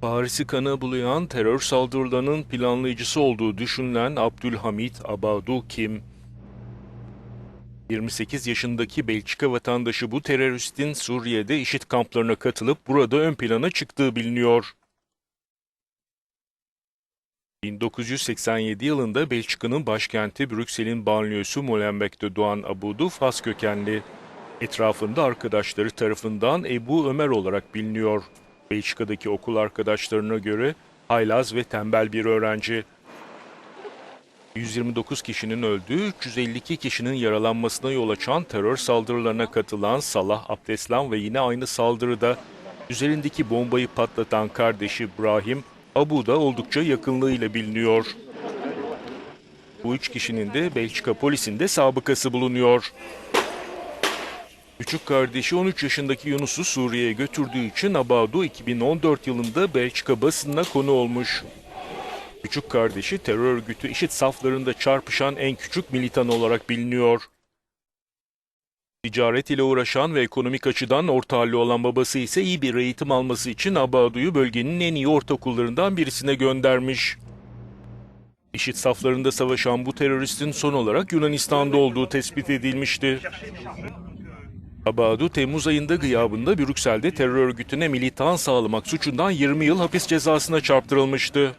Paris'i kana bulayan terör saldırılarının planlayıcısı olduğu düşünülen Abdülhamit Abadu kim? 28 yaşındaki Belçika vatandaşı bu teröristin Suriye'de IŞİD kamplarına katılıp burada ön plana çıktığı biliniyor. 1987 yılında Belçika'nın başkenti Brüksel'in banliyösü Molenbeek'te doğan Abudu Fas kökenli. Etrafında arkadaşları tarafından Ebu Ömer olarak biliniyor. Belçika'daki okul arkadaşlarına göre haylaz ve tembel bir öğrenci. 129 kişinin öldüğü, 352 kişinin yaralanmasına yol açan terör saldırılarına katılan Salah Abdeslam ve yine aynı saldırıda üzerindeki bombayı patlatan kardeşi İbrahim, Abu da oldukça yakınlığıyla biliniyor. Bu üç kişinin de Belçika polisinde sabıkası bulunuyor. Küçük kardeşi 13 yaşındaki Yunus'u Suriye'ye götürdüğü için Abadu 2014 yılında Belçika basınına konu olmuş. Küçük kardeşi terör örgütü IŞİD saflarında çarpışan en küçük militan olarak biliniyor. Ticaret ile uğraşan ve ekonomik açıdan orta halli olan babası ise iyi bir eğitim alması için Abadu'yu bölgenin en iyi ortaokullarından birisine göndermiş. IŞİD saflarında savaşan bu teröristin son olarak Yunanistan'da olduğu tespit edilmişti. Abadu Temmuz ayında gıyabında Brüksel'de terör örgütüne militan sağlamak suçundan 20 yıl hapis cezasına çarptırılmıştı.